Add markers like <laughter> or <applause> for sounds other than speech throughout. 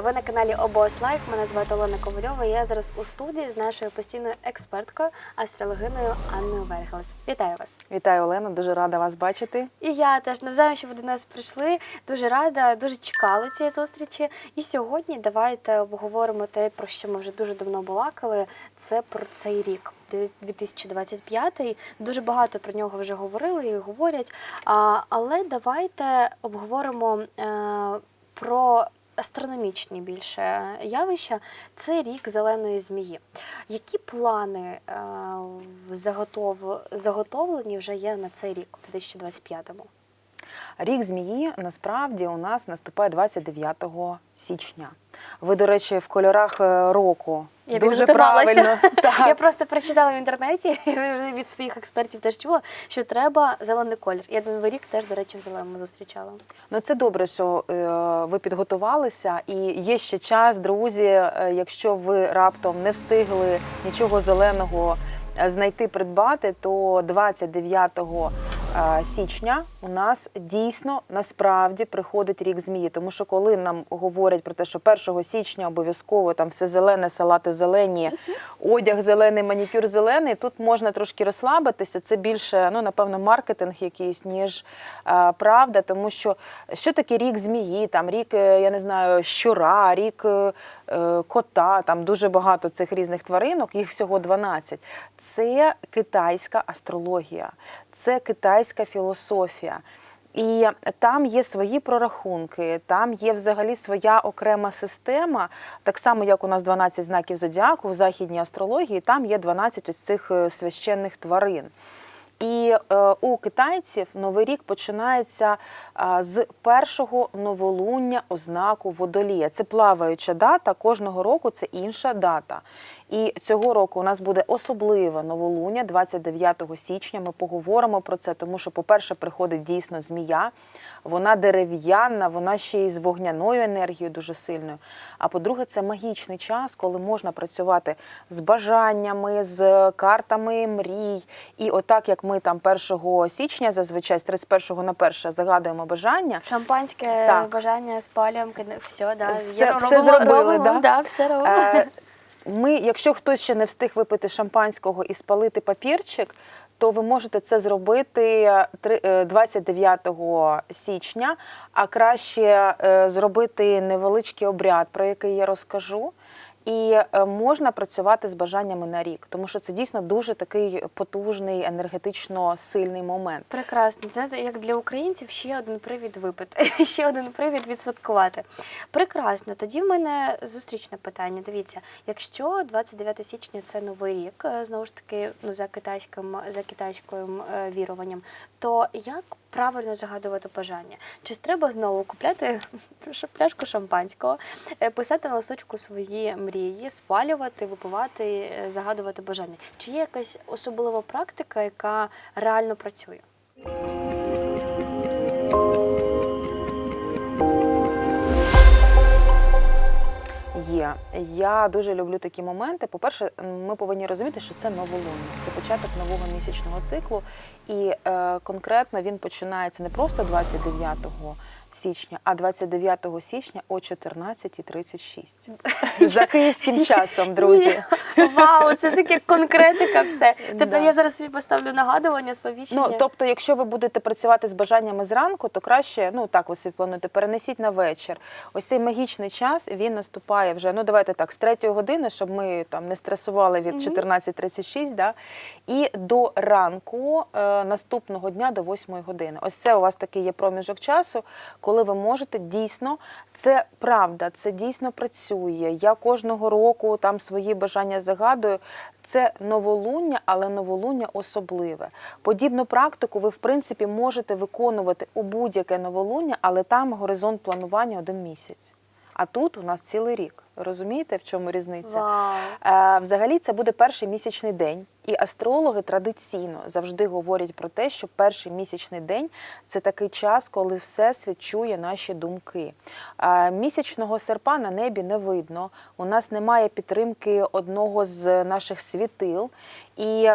Вітаю, ви на каналі Обос Лайк. Мене звати Олена Ковальова. Я зараз у студії з нашою постійною експерткою, астрологиною Анною Вергелес. Вітаю вас! Вітаю, Олена, дуже рада вас бачити. І я теж навзаєм, що ви до нас прийшли. Дуже рада, дуже чекали цієї зустрічі. І сьогодні давайте обговоримо те, про що ми вже дуже давно балакали. Це про цей рік. 2025 дуже багато про нього вже говорили і говорять. Але давайте обговоримо е, про астрономічні більше явища. Це рік зеленої змії. Які плани е, заготов... заготовлені вже є на цей рік, у 2025-му? Рік змії насправді у нас наступає 29 січня. Ви, до речі, в кольорах е, року Я дуже правильно. <laughs> Так. Я просто прочитала в інтернеті <laughs> від своїх експертів теж чула, що треба зелений колір. Я новий рік теж, до речі, в зеленому зустрічала. Ну це добре, що е, ви підготувалися, і є ще час, друзі. е, якщо ви раптом не встигли нічого зеленого знайти, придбати, то 29 е, січня у нас дійсно насправді приходить рік змії. Тому що коли нам говорять про те, що 1 січня обов'язково там все зелене, салати зелені, одяг зелений, манікюр зелений, тут можна трошки розслабитися. Це більше, ну напевно, маркетинг якийсь, ніж е, правда, тому що що таке рік змії, там рік, е, я не знаю, щура, рік е, е, кота, там дуже багато цих різних тваринок, їх всього 12. Це китайська астрологія, це китайська філософія. І там є свої прорахунки, там є взагалі своя окрема система, так само як у нас 12 знаків зодіаку в західній астрології, там є 12 ось цих е, священних тварин. І е, у китайців новий рік починається з першого новолуння ознаку водолія. Це плаваюча дата. Кожного року це інша дата. І цього року у нас буде особливе новолуння, 29 січня. Ми поговоримо про це, тому що, по-перше, приходить дійсно змія. Вона дерев'яна, вона ще й з вогняною енергією дуже сильною. А по-друге, це магічний час, коли можна працювати з бажаннями, з картами мрій. І отак, як ми там 1 січня, зазвичай з 31 на 1 загадуємо бажання. Шампанське Так. бажання спалюємо, все, да. Все- все робимо- зробили, робимо, да? все робимо. Е, Ми, якщо хтось ще не встиг випити шампанського і спалити папірчик, то ви можете це зробити е, три- е, 29 січня, а краще е, зробити невеличкий обряд, про який я розкажу. І е, можна працювати з бажаннями на рік, тому що це дійсно дуже такий потужний, енергетично сильний момент. Прекрасно. Це як для українців ще один привід випити, <laughs> ще один привід відсвяткувати. Прекрасно. Тоді в мене зустрічне питання. Дивіться, якщо 29 січня це новий рік, е, знову ж таки, ну за китайським за китайським е, віруванням, то як правильно загадувати бажання? Чи треба знову купляти <laughs> пляшку шампанського, е, писати на листочку свої мрії, спалювати, випивати, е, загадувати бажання? Чи є якась особлива практика, яка реально працює? Я дуже люблю такі моменти. По-перше, ми повинні розуміти, що це новолуння, це початок нового місячного циклу. І е, конкретно він починається не просто 29 січня, а 29 січня о 14.36. <laughs> За київським часом, друзі. Вау, це таке конкретика все. <laughs> Тобто я зараз собі поставлю нагадування, сповіщення. Ну, тобто, якщо ви будете працювати з бажаннями зранку, то краще, ну так ви собі плануєте, перенесіть на вечір. Ось цей магічний час він наступає вже. Ну давайте так, з третьої години, щоб ми там не стресували від 14.36, да, і до ранку е, наступного дня до 8 години. Ось це у вас такий є проміжок часу, коли ви можете дійсно, це правда, це дійсно працює. Я кожного року там свої бажання загадую. Це новолуння, але новолуння особливе. Подібну практику ви, в принципі, можете виконувати у будь-яке новолуння, але там горизонт планування один місяць. А тут у нас цілий рік. Розумієте, в чому різниця? Вау. Е, Взагалі, це буде перший місячний день, і астрологи традиційно завжди говорять про те, що перший місячний день це такий час, коли всесвіт чує наші думки. Місячного серпа на небі не видно. У нас немає підтримки одного з наших світил. І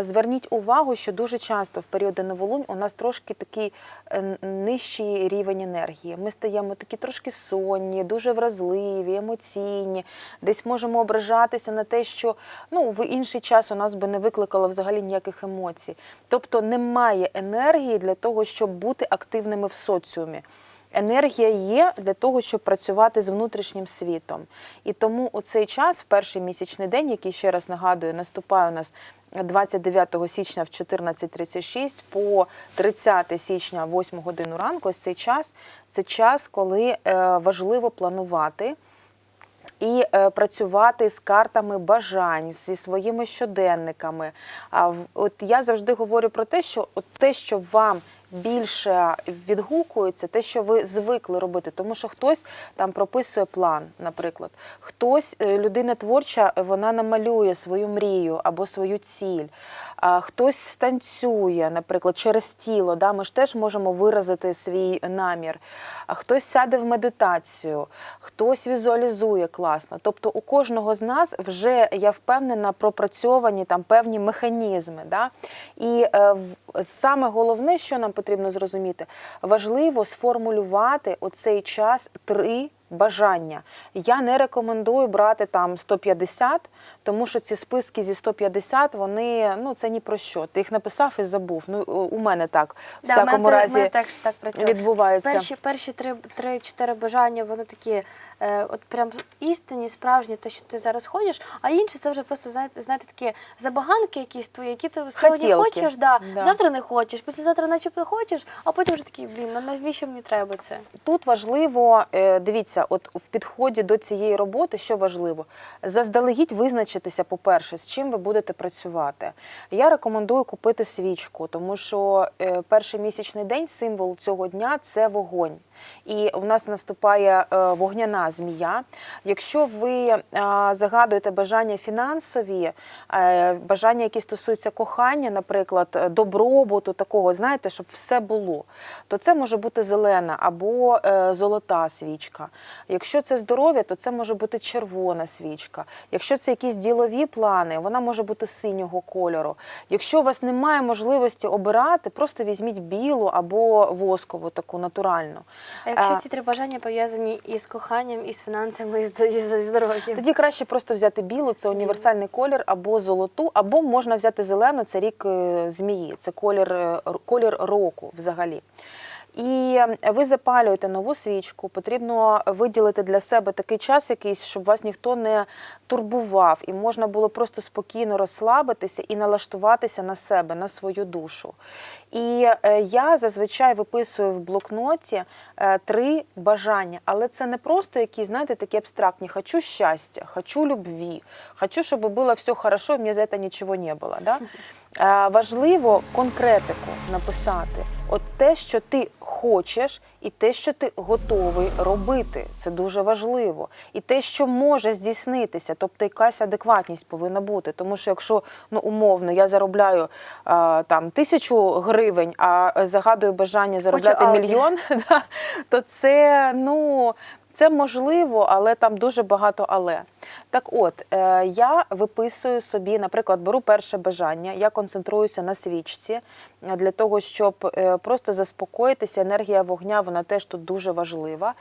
зверніть увагу, що дуже часто в періоди новолунь у нас трошки такий е, нижчий рівень енергії. Ми стаємо такі трошки сонні, дуже вразливі, емоційні. Десь можемо ображатися на те, що ну в інший час у нас би не викликало взагалі ніяких емоцій. Тобто немає енергії для того, щоб бути активними в соціумі. Енергія є для того, щоб працювати з внутрішнім світом. І тому у цей час, в перший місячний день, який ще раз нагадую, наступає у нас 29 січня в 14.36 по 30 січня 8 годину ранку. Ось цей час це час, коли е, важливо планувати. І е, працювати з картами бажань, зі своїми щоденниками. А от я завжди говорю про те, що от те, що вам більше відгукується, те, що ви звикли робити, тому що хтось там прописує план, наприклад, хтось е, людина творча, вона намалює свою мрію або свою ціль, а хтось станцює, наприклад, через тіло. Да, ми ж теж можемо виразити свій намір. А хтось сяде в медитацію, хтось візуалізує класно. Тобто у кожного з нас вже я впевнена пропрацьовані там певні механізми. Да? І е, саме головне, що нам потрібно зрозуміти, важливо сформулювати оцей час три. Бажання. Я не рекомендую брати там 150, тому що ці списки зі 150, вони ну це ні про що. Ти їх написав і забув. Ну у мене так в Да, всякому мене, разі мене теж так працює. відбувається. Перші, перші три, три, чотири бажання, вони такі, е, от прям істинні, справжні, те, що ти зараз ходиш, а інші це вже просто знаєте, знаєте такі забаганки якісь твої, які ти сьогодні Хотілки. хочеш, да, Да. завтра не хочеш, післязавтра начебто хочеш, а потім вже такий, блін, ну навіщо мені треба це? Тут важливо, е, дивіться, от в підході до цієї роботи, що важливо, заздалегідь визначитися, по-перше, з чим ви будете працювати. Я рекомендую купити свічку, тому що е, перший місячний день символ цього дня це вогонь. І у нас наступає е, вогняна змія. Якщо ви е, загадуєте бажання фінансові, е, бажання, які стосуються кохання, наприклад, добробуту, такого, знаєте, щоб все було, то це може бути зелена або золота свічка. Якщо це здоров'я, то це може бути червона свічка. Якщо це якісь ділові плани, вона може бути синього кольору. Якщо у вас немає можливості обирати, просто візьміть білу або воскову таку натуральну. А якщо ці три бажання пов'язані із коханням, із фінансами, і з, і з здоров'ям? Тоді краще просто взяти білу, це універсальний колір, або золоту, або можна взяти зелену, це рік е, змії, це колір, е, р- колір року взагалі. І е, ви запалюєте нову свічку, потрібно виділити для себе такий час якийсь, щоб вас ніхто не турбував, і можна було просто спокійно розслабитися і налаштуватися на себе, на свою душу. І е, я зазвичай виписую в блокноті е, три бажання, але це не просто якісь, знаєте, такі абстрактні. Хочу щастя, хочу любві, хочу, щоб було все хорошо, і мені за це нічого не було. Да? <laughs> Е, Важливо конкретику написати. От те, що ти хочеш, і те, що ти готовий робити, це дуже важливо. І те, що може здійснитися, тобто якась адекватність повинна бути. Тому що якщо ну умовно я заробляю е, там тисячу гривень, а загадую бажання заробляти Ауді. мільйон, <laughs> да, то це ну. Це можливо, але там дуже багато але. Так от, е, я виписую собі, наприклад, беру перше бажання, я концентруюся на свічці е, для того, щоб е, просто заспокоїтися. Енергія вогня, вона теж тут дуже важлива.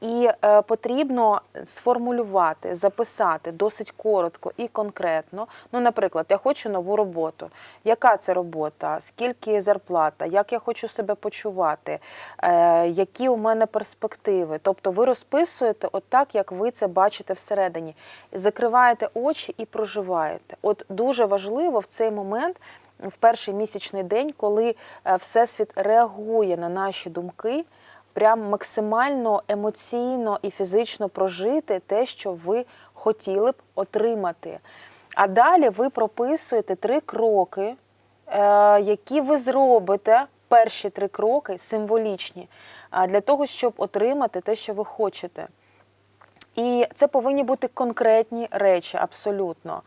І потрібно сформулювати, записати досить коротко і конкретно. Ну, наприклад, я хочу нову роботу. Яка це робота? Скільки зарплата? Як я хочу себе почувати? Які у мене перспективи? Тобто ви розписуєте отак, як ви це бачите всередині. Закриваєте очі і проживаєте. От дуже важливо в цей момент. В перший місячний день, коли е, Всесвіт реагує на наші думки, прям максимально емоційно і фізично прожити те, що ви хотіли б отримати. А далі ви прописуєте три кроки, е, які ви зробите. Перші три кроки символічні для того, щоб отримати те, що ви хочете. І це повинні бути конкретні речі, абсолютно.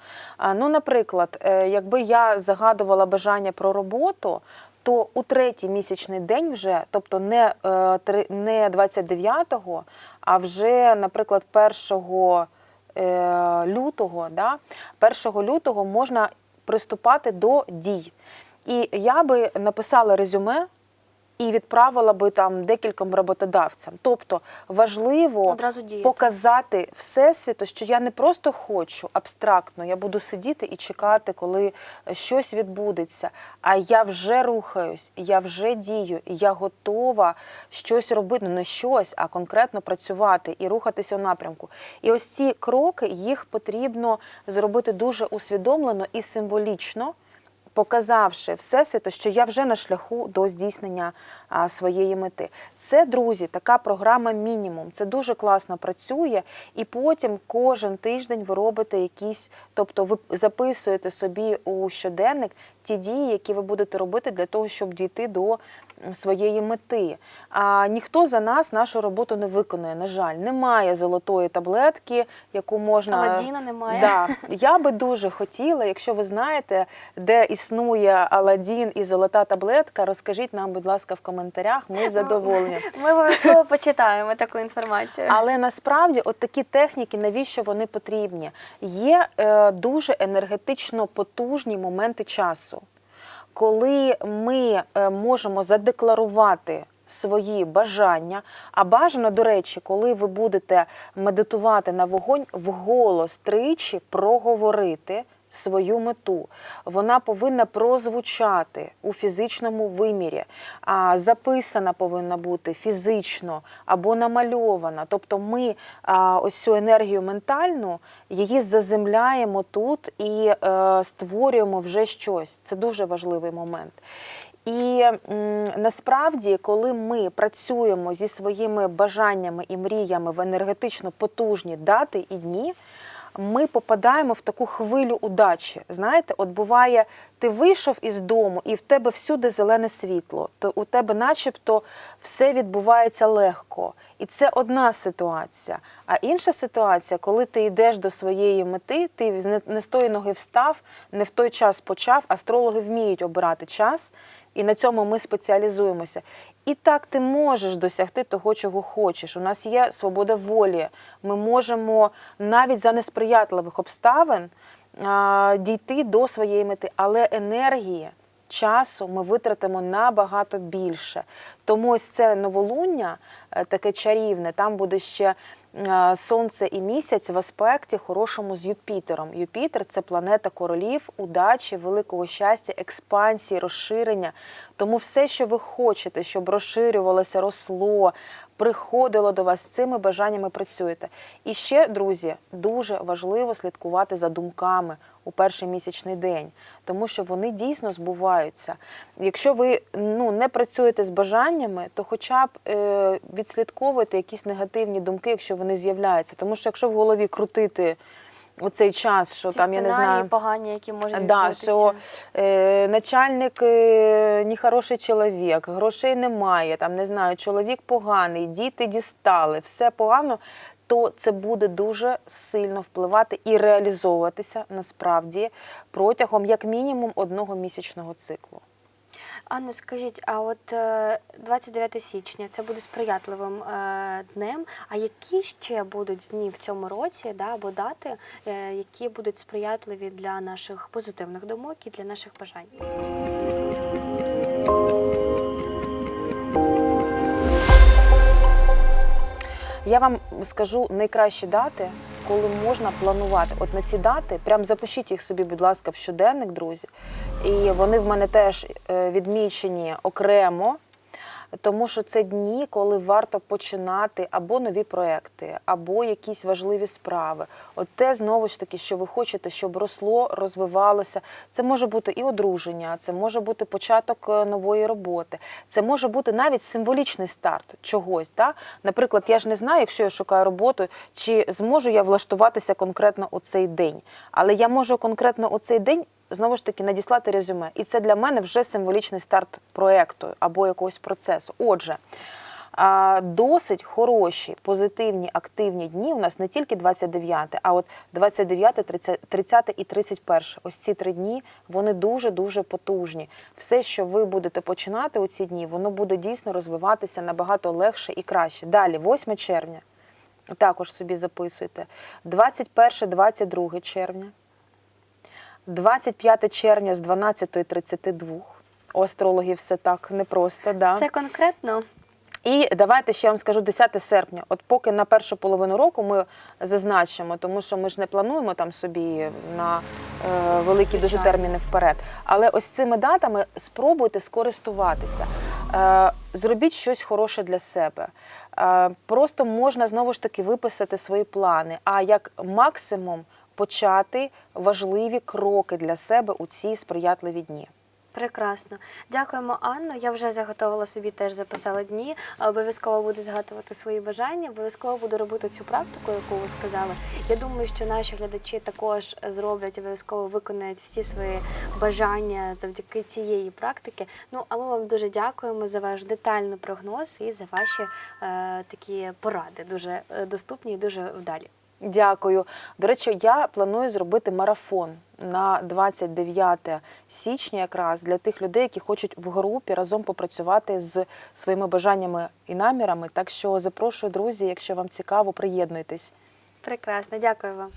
Ну, наприклад, е, якби я загадувала бажання про роботу, то у третій місячний день вже, тобто не, е, не 29-го, а вже, наприклад, 1 е, лютого, да, 1 лютого можна приступати до дій. І я би написала резюме і відправила би там декільком роботодавцям. Тобто важливо Одразу показати всесвіту, що я не просто хочу абстрактно, я буду сидіти і чекати, коли щось відбудеться. А я вже рухаюсь, я вже дію, я готова щось робити, ну не щось, а конкретно працювати і рухатися у напрямку. І ось ці кроки їх потрібно зробити дуже усвідомлено і символічно показавши всесвіту, що я вже на шляху до здійснення своєї мети. Це, друзі, така програма мінімум. Це дуже класно працює, і потім кожен тиждень ви робите якісь, тобто ви записуєте собі у щоденник ті дії, які ви будете робити для того, щоб дійти до своєї мети. А ніхто за нас нашу роботу не виконує. На жаль, немає золотої таблетки, яку можна Аладдіна немає. Да. Я би дуже хотіла, якщо ви знаєте, де існує Аладдін і золота таблетка, розкажіть нам, будь ласка, в коментарях. Ми з задоволенням. Ми обов'язково почитаємо таку інформацію. Але насправді, от такі техніки, навіщо вони потрібні? Є е, дуже енергетично потужні моменти часу, коли ми е, можемо задекларувати. Свої бажання, а бажано, до речі, коли ви будете медитувати на вогонь, вголос тричі проговорити свою мету. Вона повинна прозвучати у фізичному вимірі, а записана повинна бути фізично або намальована. Тобто ми ось цю енергію ментальну її заземляємо тут і е, створюємо вже щось. Це дуже важливий момент. І насправді, коли ми працюємо зі своїми бажаннями і мріями в енергетично потужні дати і дні, ми попадаємо в таку хвилю удачі. Знаєте, от буває, ти вийшов із дому, і в тебе всюди зелене світло, то у тебе, начебто, все відбувається легко. І це одна ситуація. А інша ситуація, коли ти йдеш до своєї мети, ти не- з тої ноги встав, не в той час почав. Астрологи вміють обирати час, і на цьому ми спеціалізуємося. І так ти можеш досягти того, чого хочеш. У нас є свобода волі. Ми можемо навіть за несприятливих обставин а, дійти до своєї мети, але енергії. Часу ми витратимо набагато більше. Тому ось це новолуння, е, таке чарівне, там буде ще сонце і місяць в аспекті хорошому з Юпітером. Юпітер це планета королів, удачі, великого щастя, експансії, розширення. Тому все, що ви хочете, щоб розширювалося, росло, приходило до вас з цими бажаннями працюєте. І ще, друзі, дуже важливо слідкувати за думками у перший місячний день, тому що вони дійсно збуваються. Якщо ви ну, не працюєте з бажаннями, то хоча б е, відслідковуйте якісь негативні думки, якщо вони з'являються. Тому що якщо в голові крутити оцей час, що Ці там я не знаю. погані, які можуть Да, відбутися. що е, начальник е, нехороший чоловік, грошей немає, там не знаю, чоловік поганий, діти дістали, все погано, то це буде дуже сильно впливати і реалізовуватися насправді протягом як мінімум одного місячного циклу. Анна, скажіть, а от е, 29 січня це буде сприятливим е, днем. А які ще будуть дні в цьому році, да, або дати, е, які будуть сприятливі для наших позитивних думок і для наших бажань? Я вам скажу найкращі дати, коли можна планувати. От на ці дати, прям запишіть їх собі, будь ласка, в щоденник, друзі. І вони в мене теж е, відмічені окремо. Тому що це дні, коли варто починати або нові проекти, або якісь важливі справи. От те знову ж таки, що ви хочете, щоб росло, розвивалося. Це може бути і одруження, це може бути початок е, нової роботи, це може бути навіть символічний старт чогось. Та? Наприклад, я ж не знаю, якщо я шукаю роботу, чи зможу я влаштуватися конкретно у цей день. Але я можу конкретно у цей день знову ж таки надіслати резюме. І це для мене вже символічний старт проекту або якогось процесу. Отже, досить хороші, позитивні, активні дні у нас не тільки 29, а от 29, 30, 30 і 31. Ось ці три дні вони дуже дуже потужні. Все, що ви будете починати у ці дні, воно буде дійсно розвиватися набагато легше і краще. Далі, 8 червня. Також собі записуйте. 21-22 червня. 25 червня з 12.32. У астрологів все так непросто. Да. Все конкретно. І давайте ще я вам скажу 10 серпня. От поки на першу половину року ми зазначимо, тому що ми ж не плануємо там собі на е, великі дуже терміни вперед. Але ось цими датами спробуйте скористуватися. Е, зробіть щось хороше для себе. Е, просто можна знову ж таки виписати свої плани, а як максимум почати важливі кроки для себе у ці сприятливі дні. Прекрасно. Дякуємо, Анно. Я вже заготовила собі, теж записала дні. Обов'язково буду згадувати свої бажання, обов'язково буду робити цю практику, яку ви сказали. Я думаю, що наші глядачі також зроблять, обов'язково виконають всі свої бажання завдяки цієї практики. Ну а ми вам дуже дякуємо за ваш детальний прогноз і за ваші е, такі поради, дуже е, доступні і дуже вдалі. Дякую. До речі, я планую зробити марафон на 29 січня, якраз для тих людей, які хочуть в групі разом попрацювати з своїми бажаннями і намірами. Так що запрошую, друзі, якщо вам цікаво, приєднуйтесь. Прекрасно, дякую вам.